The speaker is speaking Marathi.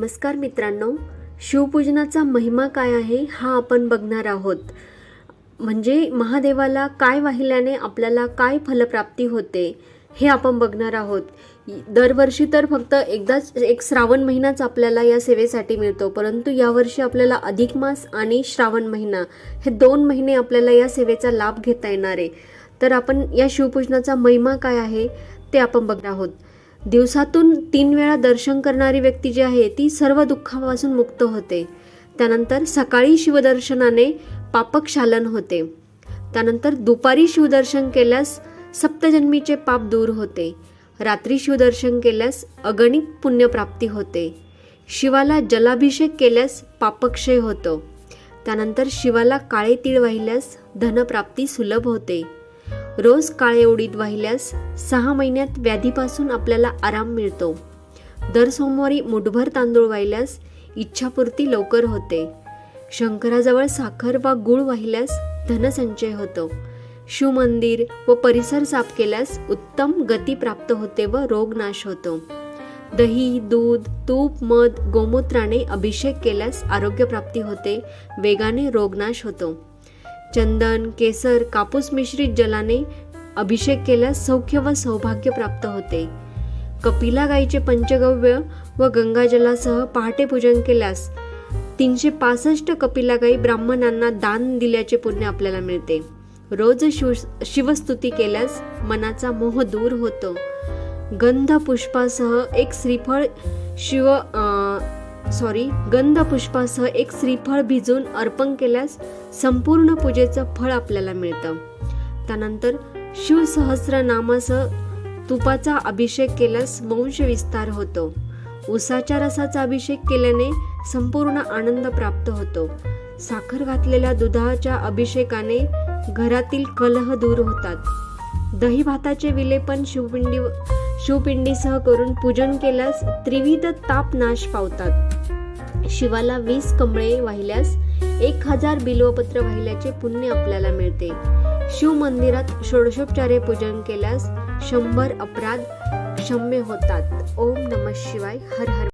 नमस्कार मित्रांनो शिवपूजनाचा महिमा काय आहे हा आपण बघणार आहोत. म्हणजे महादेवाला काय वाहिल्याने आपल्याला काय फलप्राप्ती होते हे आपण बघणार आहोत. दरवर्षी तर फक्त एकदाच एक श्रावण महिनाच आपल्याला या सेवेसाठी मिळतो परंतु यावर्षी आपल्याला अधिक मास आणि श्रावण महिना हे दोन महिने आपल्याला या सेवेचा लाभ घेता येणार आहे. तर आपण या शिवपूजनाचा महिमा काय आहे ते आपण बघणार आहोत. दिवसातून तीन वेळा दर्शन करणारी व्यक्ती जी आहे ती सर्व दुःखापासून मुक्त होते. त्यानंतर सकाळी शिवदर्शनाने पापक्षालन होते. त्यानंतर दुपारी शिवदर्शन केल्यास सप्तजन्मीचे पाप दूर होते. रात्री शिवदर्शन केल्यास अगणित पुण्यप्राप्ती होते. शिवाला जलाभिषेक केल्यास पापक्षय होतो. त्यानंतर शिवाला काळे तीळ वाहिल्यास धनप्राप्ती सुलभ होते. रोज काळे उडीद वाहिल्यास सहा महिन्यात व्याधीपासून आपल्याला आराम मिळतो. दर सोमवारी मुठभर तांदूळ वाहिल्यास इच्छापूर्ती लवकर होते. शंकराजवळ साखर वा गुळ वाहिल्यास धनसंचय होतो. शिवमंदिर व परिसर साफ केल्यास उत्तम गती प्राप्त होते व रोग नाश होतो. दही दूध तूप मध गोमूत्राने अभिषेक केल्यास आरोग्य प्राप्ती होते. वेगाने रोगनाश होतो. चंदन केसर कापूस मिश्रित जलाने अभिषेक केल्यास सौख्य व सौभाग्य प्राप्त होते. कपिला गाईचे पंचगव्य व गंगाजलासह पहाटे पूजन केल्यास तीनशे पासष्ट कपिला गाई ब्राह्मणांना दान दिल्याचे पुण्य आपल्याला मिळते. रोज शिव शिवस्तुती केल्यास मनाचा मोह दूर होतो. गंध पुष्पासह एक श्रीफळ शिव सॉरी गंध पुष्पासह एक श्रीफळ भिजून अर्पण केल्यास संपूर्ण पूजेचं फळ आपल्याला मिळतं. त्यानंतर शिवसहस्र नामासह तुपाचा अभिषेक केल्यास वंश विस्तार होतो. उसाच्या रसाचा अभिषेक केल्याने संपूर्ण आनंद प्राप्त होतो. साखर घातलेल्या दुधाच्या अभिषेकाने घरातील कलह दूर होतात. दही भाताचे विलेपन शिवपिंडी शिवपिंडीसह करून पूजन केल्यास त्रिविध ताप नाश पावतात. शिवाला वीस कमळे वाहिल्यास एक हजार बिल्वपत्र वाहिल्याचे पुण्य आपल्याला मिळते. शिव मंदिरात षोडशोपचारे पूजन केल्यास शंभर अपराध क्षम्य होतात. ओम नमः शिवाय. हर हर